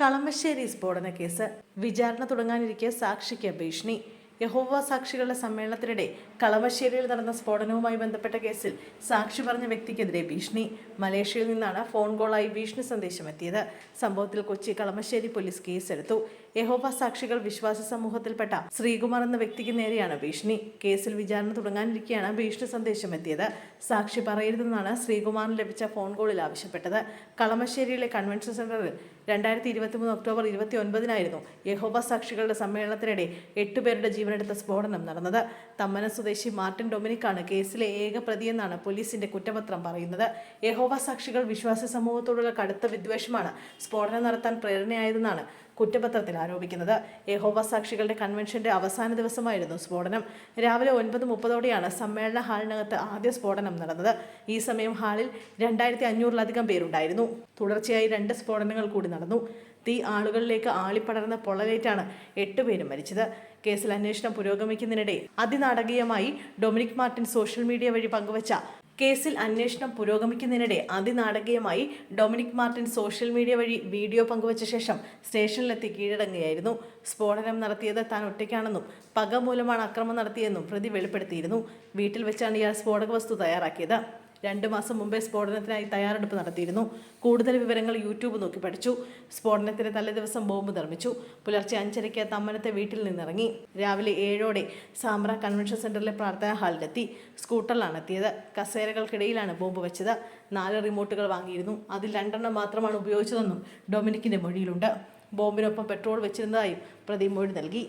കളമശ്ശേരി സ്ഫോടന കേസ്. വിചാരണ തുടങ്ങാനിരിക്കെ സാക്ഷിക്ക് ഭീഷണി. യഹോവ സാക്ഷികളുടെ സമ്മേളനത്തിനിടെ കളമശ്ശേരിയിൽ നടന്ന സ്ഫോടനവുമായി ബന്ധപ്പെട്ട കേസിൽ സാക്ഷി പറഞ്ഞ വ്യക്തിക്കെതിരെ ഭീഷണി. മലേഷ്യയിൽ നിന്നാണ് ഫോൺ കോളായി ഭീഷണി സന്ദേശം എത്തിയത് സംഭവത്തിൽ കൊച്ചി കളമശ്ശേരി പോലീസ് കേസെടുത്തു. യഹോവ സാക്ഷികൾ വിശ്വാസ സമൂഹത്തിൽപ്പെട്ട ശ്രീകുമാർ എന്ന വ്യക്തിക്ക് നേരെയാണ് ഭീഷണി. കേസിൽ വിചാരണ തുടങ്ങാനിരിക്കെയാണ് ഭീഷണി സന്ദേശം എത്തിയത് സാക്ഷി പറയരുതെന്നാണ് ശ്രീകുമാറിന് ലഭിച്ച ഫോൺ കോളിൽ ആവശ്യപ്പെട്ടത്. കളമശ്ശേരിയിലെ കൺവെൻഷൻ സെന്ററിൽ രണ്ടായിരത്തി ഇരുപത്തിമൂന്ന് ഒക്ടോബർ ഇരുപത്തി ഒൻപതിനായിരുന്നു യഹോബ സാക്ഷികളുടെ സമ്മേളനത്തിനിടെ എട്ടുപേരുടെ ജീവനെടുത്ത സ്ഫോടനം നടന്നത്. തമ്മന സ്വദേശി മാർട്ടിൻ ഡൊമിനിക്കാണ് കേസിലെ ഏക പ്രതിയെന്നാണ് പോലീസിന്റെ കുറ്റപത്രം പറയുന്നത്. യഹോവ സാക്ഷികൾ വിശ്വാസ സമൂഹത്തോടുള്ള കടുത്ത വിദ്വേഷമാണ് സ്ഫോടനം നടത്താൻ പ്രേരണയായതെന്നാണ് കുറ്റപത്രത്തിൽ ആരോപിക്കുന്നത്. യഹോവ സാക്ഷികളുടെ കൺവെൻഷന്റെ അവസാന ദിവസമായിരുന്നു സ്ഫോടനം. രാവിലെ ഒൻപത് മുപ്പതോടെയാണ് സമ്മേളന ഹാളിനകത്ത് ആദ്യ സ്ഫോടനം നടന്നത്. ഈ സമയം ഹാളിൽ രണ്ടായിരത്തി അഞ്ഞൂറിലധികം പേരുണ്ടായിരുന്നു. തുടർച്ചയായി രണ്ട് സ്ഫോടനങ്ങൾ കൂടി നടന്നു. തീ ആളുകളിലേക്ക് ആളിപ്പടർന്ന പൊള്ളലേറ്റാണ് എട്ടുപേരും മരിച്ചത്. കേസിൽ അന്വേഷണം പുരോഗമിക്കുന്നതിനിടെ അതിനാടകീയമായി ഡൊമിനിക് മാർട്ടിൻ സോഷ്യൽ മീഡിയ വഴി പങ്കുവച്ച കേസിൽ അന്വേഷണം പുരോഗമിക്കുന്നതിനിടെ അതിനാടകീയമായി ഡൊമിനിക് മാർട്ടിൻ സോഷ്യൽ മീഡിയ വഴി വീഡിയോ പങ്കുവച്ച ശേഷം സ്റ്റേഷനിലെത്തി കീഴടങ്ങുകയായിരുന്നു. സ്ഫോടനം നടത്തിയത് താൻ ഒറ്റയ്ക്കാണെന്നും പക മൂലമാണ് അക്രമം നടത്തിയെന്നും പ്രതി വെളിപ്പെടുത്തിയിരുന്നു. വീട്ടിൽ വെച്ചാണ് ഇയാൾ സ്ഫോടക വസ്തു തയ്യാറാക്കിയത്. രണ്ടു മാസം മുമ്പേ സ്ഫോടനത്തിനായി തയ്യാറെടുപ്പ് നടത്തിയിരുന്നു. കൂടുതൽ വിവരങ്ങൾ യൂട്യൂബ് നോക്കി പഠിച്ചു. സ്ഫോടനത്തിന് തലേ ദിവസം ബോംബ് നിർമ്മിച്ചു. പുലർച്ചെ അഞ്ചരയ്ക്ക് തമ്മനത്തെ വീട്ടിൽ നിന്നിറങ്ങി. രാവിലെ ഏഴോടെ സാമ്പ്ര കൺവെൻഷൻ സെന്ററിലെ പ്രാർത്ഥനാ ഹാളിലെത്തി. സ്കൂട്ടറിലാണ് എത്തിയത് കസേരകൾക്കിടയിലാണ് ബോംബ് വെച്ചത്. നാല് റിമോട്ടുകൾ വാങ്ങിയിരുന്നു. അതിൽ രണ്ടെണ്ണം മാത്രമാണ് ഉപയോഗിച്ചതെന്നും ഡൊമിനിക്കിന്റെ മൊഴിയിലുണ്ട്. ബോംബിനൊപ്പം പെട്രോൾ വെച്ചിരുന്നതായും പ്രതി മൊഴി നൽകി.